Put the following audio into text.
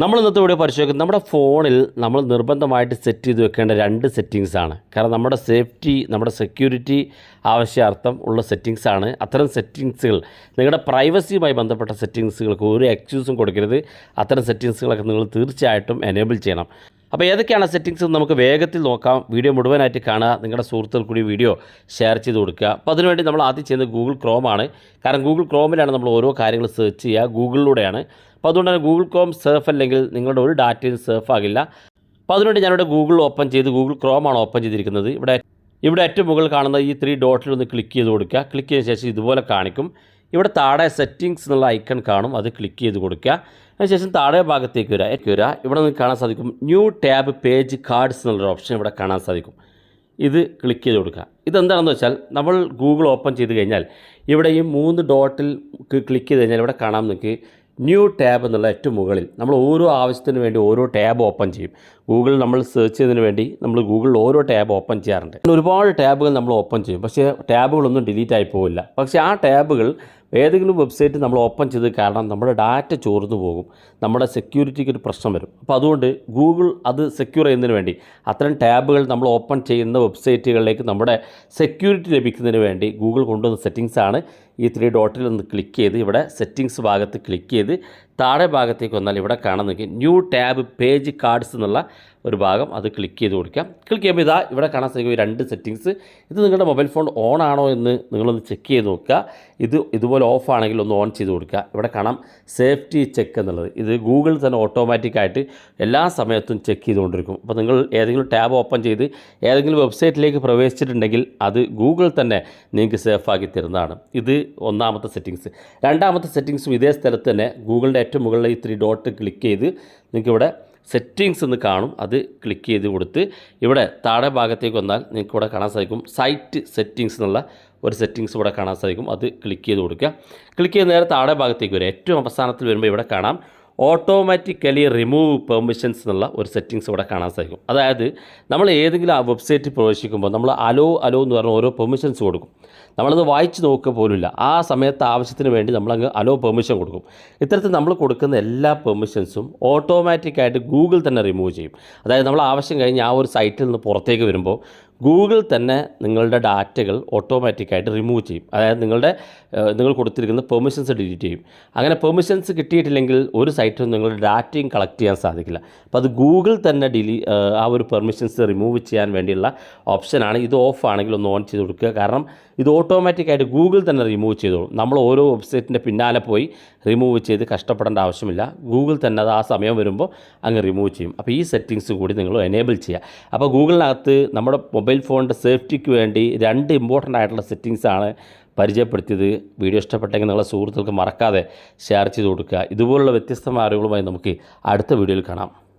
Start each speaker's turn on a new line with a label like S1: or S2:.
S1: നമ്മൾ ഇന്നത്തെ വീഡിയോ പരിശോധിക്കുന്നത് നമ്മുടെ ഫോണിൽ നമ്മൾ നിർബന്ധമായിട്ട് സെറ്റ് ചെയ്ത് വെക്കേണ്ട രണ്ട് സെറ്റിങ്സ് ആണ്. കാരണം നമ്മുടെ സേഫ്റ്റി നമ്മുടെ സെക്യൂരിറ്റി ആവശ്യാർത്ഥം ഉള്ള സെറ്റിങ്സ് ആണ്. അത്തരം സെറ്റിങ്സുകൾ നിങ്ങളുടെ പ്രൈവസിയുമായി ബന്ധപ്പെട്ട സെറ്റിങ്സുകൾക്ക് ഒരു എക്സ്ക്യൂസും കൊടുക്കരുത്. അത്തരം സെറ്റിങ്സുകളൊക്കെ നിങ്ങൾ തീർച്ചയായിട്ടും എനേബിൾ ചെയ്യണം. അപ്പോൾ ഏതൊക്കെയാണ് സെറ്റിങ്സ് നമുക്ക് വേഗത്തിൽ നോക്കാം. വീഡിയോ മുഴുവനായിട്ട് കാണുക. നിങ്ങളുടെ സുഹൃത്തുക്കൾ കൂടി വീഡിയോ ഷെയർ ചെയ്ത് കൊടുക്കുക. അപ്പോൾ അതിനുവേണ്ടി നമ്മൾ ആദ്യം ചെയ്യുന്നത് ഗൂഗിൾ ക്രോമാണ് കാരണം ഗൂഗിൾ ക്രോമിലാണ് നമ്മൾ ഓരോ കാര്യങ്ങൾ സെർച്ച് ചെയ്യുക. ഗൂഗിളിലൂടെയാണ് അപ്പോൾ അതുകൊണ്ട് തന്നെ ഗൂഗിൾ ക്രോം സെർഫ് അല്ലെങ്കിൽ നിങ്ങളുടെ ഒരു ഡാറ്റയും സെർഫ് ആകില്ല. അപ്പോൾ അതിനുവേണ്ടി ഞാനിവിടെ ഗൂഗിൾ ഓപ്പൺ ചെയ്ത് ഗൂഗിൾ ആണ് ഓപ്പൺ ചെയ്തിരിക്കുന്നത്. ഇവിടെ ഇവിടെ ഏറ്റവും മുകളിൽ കാണുന്ന ഈ ത്രീ ഡോട്ടിൽ ഒന്ന് ക്ലിക്ക് ചെയ്ത് കൊടുക്കുക. ക്ലിക്ക് ചെയ്ത ശേഷം ഇതുപോലെ കാണിക്കും. ഇവിടെ താഴെ സെറ്റിങ്സ് എന്നുള്ള ഐക്കൺ കാണും. അത് ക്ലിക്ക് ചെയ്ത് കൊടുക്കുക. അതിനുശേഷം താഴെ ഭാഗത്തേക്ക് വരിക. വരിക. ഇവിടെ നിങ്ങൾക്ക് കാണാൻ സാധിക്കും ന്യൂ ടാബ് പേജ് കാർഡ്സ് എന്നുള്ളൊരു ഓപ്ഷൻ ഇവിടെ കാണാൻ സാധിക്കും. ഇത് ക്ലിക്ക് ചെയ്ത് കൊടുക്കുക. ഇതെന്താണെന്ന് വെച്ചാൽ നമ്മൾ ഗൂഗിൾ ഓപ്പൺ ചെയ്ത് കഴിഞ്ഞാൽ ഇവിടെ ഈ മൂന്ന് ഡോട്ടിൽ ക്ലിക്ക് ചെയ്ത് കഴിഞ്ഞാൽ ഇവിടെ കാണാം നിങ്ങൾക്ക് ന്യൂ ടാബ് എന്നുള്ള ഏറ്റവും മുകളിൽ നമ്മൾ ഓരോ ആവശ്യത്തിന് വേണ്ടി ഓരോ ടാബ് ഓപ്പൺ ചെയ്യും. ഗൂഗിൾ നമ്മൾ സെർച്ച് ചെയ്യുന്നതിന് വേണ്ടി നമ്മൾ ഗൂഗിളിൽ ഓരോ ടാബ് ഓപ്പൺ ചെയ്യാറുണ്ട്. ഒരുപാട് ടാബുകൾ നമ്മൾ ഓപ്പൺ ചെയ്യും. പക്ഷേ ടാബുകളൊന്നും ഡിലീറ്റ് ആയി പോവില്ല. പക്ഷേ ആ ടാബുകൾ ഏതെങ്കിലും വെബ്സൈറ്റ് നമ്മൾ ഓപ്പൺ ചെയ്ത് കാരണം നമ്മുടെ ഡാറ്റ ചോർന്നു പോകും. നമ്മുടെ സെക്യൂരിറ്റിക്ക് ഒരു പ്രശ്നം വരും. അപ്പോൾ അതുകൊണ്ട് ഗൂഗിൾ അത് സെക്യൂർ ചെയ്യുന്നതിന് വേണ്ടി അത്തരം ടാബുകൾ നമ്മൾ ഓപ്പൺ ചെയ്യുന്ന വെബ്സൈറ്റുകളിലേക്ക് നമ്മുടെ സെക്യൂരിറ്റി ലഭിക്കുന്നതിന് വേണ്ടി ഗൂഗിൾ കൊണ്ടുവന്ന സെറ്റിങ്സാണ് ഈ ത്രീ ഡോട്ടിൽ ഒന്ന് ക്ലിക്ക് ചെയ്ത് ഇവിടെ സെറ്റിങ്സ് ഭാഗത്ത് ക്ലിക്ക് ചെയ്ത് താഴെ ഭാഗത്തേക്ക് വന്നാൽ ഇവിടെ കാണാൻ നോക്കി ന്യൂ ടാബ് പേജ് കാർഡ്സ് എന്നുള്ള ഒരു ഭാഗം അത് ക്ലിക്ക് ചെയ്ത് കൊടുക്കാം. ക്ലിക്ക് ചെയ്യുമ്പോൾ ഇതാ ഇവിടെ കാണാൻ സാധിക്കും രണ്ട് സെറ്റിങ്സ് ഇത് നിങ്ങളുടെ മൊബൈൽ ഫോൺ ഓൺ ആണോ എന്ന് നിങ്ങളൊന്ന് ചെക്ക് ചെയ്ത് നോക്കുക. ഇത് ഇതുപോലെ ഓഫ് ആണെങ്കിൽ ഒന്ന് ഓൺ ചെയ്ത് കൊടുക്കുക. ഇവിടെ കാണാം സേഫ്റ്റി ചെക്ക് എന്നുള്ളത്. ഇത് ഗൂഗിൾ തന്നെ ഓട്ടോമാറ്റിക്കായിട്ട് എല്ലാ സമയത്തും ചെക്ക് ചെയ്തുകൊണ്ടിരിക്കും. അപ്പോൾ നിങ്ങൾ ഏതെങ്കിലും ടാബ് ഓപ്പൺ ചെയ്ത് ഏതെങ്കിലും വെബ്സൈറ്റിലേക്ക് പ്രവേശിച്ചിട്ടുണ്ടെങ്കിൽ അത് ഗൂഗിൾ തന്നെ നിങ്ങൾക്ക് സേഫാക്കി തരുന്നതാണ്. ഇത് ഒന്നാമത്തെ സെറ്റിങ്സ് രണ്ടാമത്തെ സെറ്റിങ്സും ഇതേ സ്ഥലത്ത് തന്നെ ഗൂഗിളിന്റെ ഏറ്റവും മുകളിൽ ഈ ത്രീ ഡോട്ട് ക്ലിക്ക് ചെയ്ത് നിങ്ങൾക്ക് ഇവിടെ സെറ്റിങ്സ് എന്ന് കാണും. അത് ക്ലിക്ക് ചെയ്ത് കൊടുത്ത് ഇവിടെ താഴെ ഭാഗത്തേക്ക് വന്നാൽ നിങ്ങൾക്ക് ഇവിടെ കാണാൻ സാധിക്കും. സൈറ്റ് സെറ്റിങ്സ് എന്നുള്ള ഒരു സെറ്റിങ്സ് ഇവിടെ കാണാൻ സാധിക്കും. അത് ക്ലിക്ക് ചെയ്ത് കൊടുക്കുക. ക്ലിക്ക് ചെയ്ത് നേരെ താഴെ ഭാഗത്തേക്ക് വരും ഏറ്റവും അവസാനത്തിൽ വരുമ്പോൾ ഇവിടെ കാണാം. ഓട്ടോമാറ്റിക്കലി റിമൂവ് പെർമിഷൻസ് എന്നുള്ള ഒരു സെറ്റിങ്സ് ഇവിടെ കാണാൻ സാധിക്കും. അതായത് നമ്മൾ ഏതെങ്കിലും ആ വെബ്സൈറ്റിൽ പ്രവേശിക്കുമ്പോൾ നമ്മൾ അലോ അലോ എന്ന് പറഞ്ഞ ഓരോ പെർമിഷൻസ് കൊടുക്കും. നമ്മളത് വായിച്ച് നോക്കുക പോലുമില്ല. ആ സമയത്ത് ആവശ്യത്തിന് വേണ്ടി നമ്മളങ്ങ് അലോ പെർമിഷൻ കൊടുക്കും. ഇത്തരത്തിൽ നമ്മൾ കൊടുക്കുന്ന എല്ലാ പെർമിഷൻസും ഓട്ടോമാറ്റിക്കായിട്ട് ഗൂഗിൾ തന്നെ റിമൂവ് ചെയ്യും. അതായത് നമ്മൾ ആവശ്യം കഴിഞ്ഞ് ആ ഒരു സൈറ്റിൽ നിന്ന് പുറത്തേക്ക് വരുമ്പോൾ ഗൂഗിൾ തന്നെ നിങ്ങളുടെ ഡാറ്റകൾ ഓട്ടോമാറ്റിക്കായിട്ട് റിമൂവ് ചെയ്യും. അതായത് നിങ്ങളുടെ നിങ്ങൾ കൊടുത്തിരിക്കുന്ന പെർമിഷൻസ് ഡിലീറ്റ് ചെയ്യും. അങ്ങനെ പെർമിഷൻസ് കിട്ടിയിട്ടില്ലെങ്കിൽ ഒരു സൈറ്റിൽ നിങ്ങളുടെ ഡാറ്റയും കളക്ട് ചെയ്യാൻ സാധിക്കില്ല. അപ്പോൾ അത് ഗൂഗിൾ തന്നെ ഡിലീ ആ ഒരു പെർമിഷൻസ് റിമൂവ് ചെയ്യാൻ വേണ്ടിയുള്ള ഓപ്ഷനാണ് ഇത് ഓഫ് ആണെങ്കിൽ ഒന്ന് ഓൺ ചെയ്ത് കൊടുക്കുക. കാരണം ഇത് ഓട്ടോമാറ്റിക്കായിട്ട് ഗൂഗിൾ തന്നെ റിമൂവ് ചെയ്തോളും. നമ്മൾ ഓരോ വെബ്സൈറ്റിന്റെ പിന്നാലെ പോയി റിമൂവ് ചെയ്ത് കഷ്ടപ്പെടേണ്ട ആവശ്യമില്ല. ഗൂഗിൾ തന്നെ അത് ആ സമയം വരുമ്പോൾ അങ്ങ് റിമൂവ് ചെയ്യും. അപ്പോൾ ഈ സെറ്റിങ്സ് കൂടി നിങ്ങൾ എനേബിൾ ചെയ്യുക. അപ്പോൾ ഗൂഗിളിനകത്ത് നമ്മുടെ മൊബൈൽ ഫോണിന്റെ സേഫ്റ്റിക്ക് വേണ്ടി രണ്ട് ഇമ്പോർട്ടന്റ് ആയിട്ടുള്ള സെറ്റിങ്സ് ആണ് പരിചയപ്പെടുത്തിയത്. വീഡിയോ ഇഷ്ടപ്പെട്ടെങ്കിൽ നിങ്ങളുടെ സുഹൃത്തുക്കൾക്ക് മറക്കാതെ ഷെയർ ചെയ്ത് കൊടുക്കുക. ഇതുപോലുള്ള വ്യത്യസ്തമായ അറിവുകളുമായി നമുക്ക് അടുത്ത വീഡിയോയിൽ കാണാം.